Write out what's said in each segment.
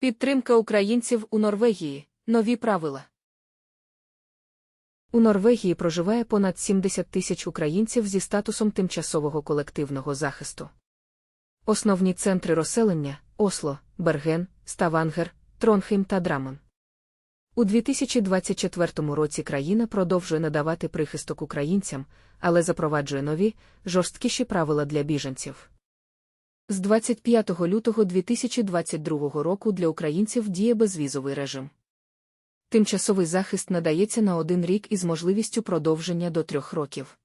Підтримка українців у Норвегії. Нові правила. У Норвегії проживає понад 70 тисяч українців зі статусом тимчасового колективного захисту. Основні центри розселення Осло, Берген, Ставангер, Тронхейм та Драмен. У 2024 році країна продовжує надавати прихисток українцям, але запроваджує нові, жорсткіші правила для біженців. З 25 лютого 2022 року для українців діє безвізовий режим. Тимчасовий захист надається на один рік із можливістю продовження до трьох років.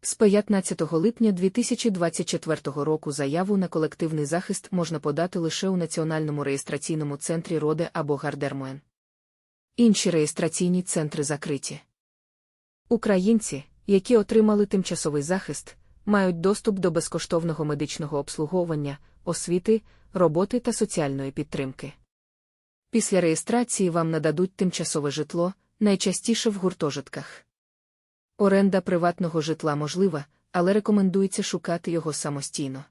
З 15 липня 2024 року заяву на колективний захист можна подати лише у Національному реєстраційному центрі Роде або Гардермуен. Інші реєстраційні центри закриті. Українці, які отримали тимчасовий захист, мають доступ до безкоштовного медичного обслуговування, освіти, роботи та соціальної підтримки. Після реєстрації вам нададуть тимчасове житло, найчастіше в гуртожитках. Оренда приватного житла можлива, але рекомендується шукати його самостійно.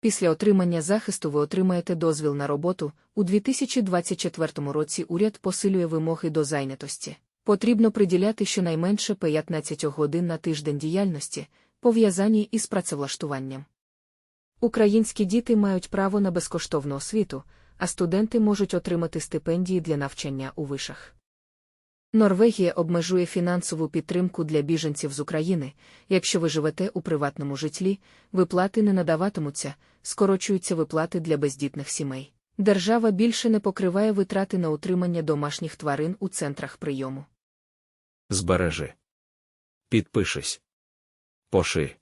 Після отримання захисту ви отримаєте дозвіл на роботу. У 2024 році уряд посилює вимоги до зайнятості. Потрібно приділяти щонайменше 15 годин на тиждень діяльності, пов'язані із працевлаштуванням. Українські діти мають право на безкоштовну освіту, а студенти можуть отримати стипендії для навчання у вишах. Норвегія обмежує фінансову підтримку для біженців з України. Якщо ви живете у приватному житлі, виплати не надаватимуться, скорочуються виплати для бездітних сімей. Держава більше не покриває витрати на утримання домашніх тварин у центрах прийому. Збережи. Підпишись. Поши.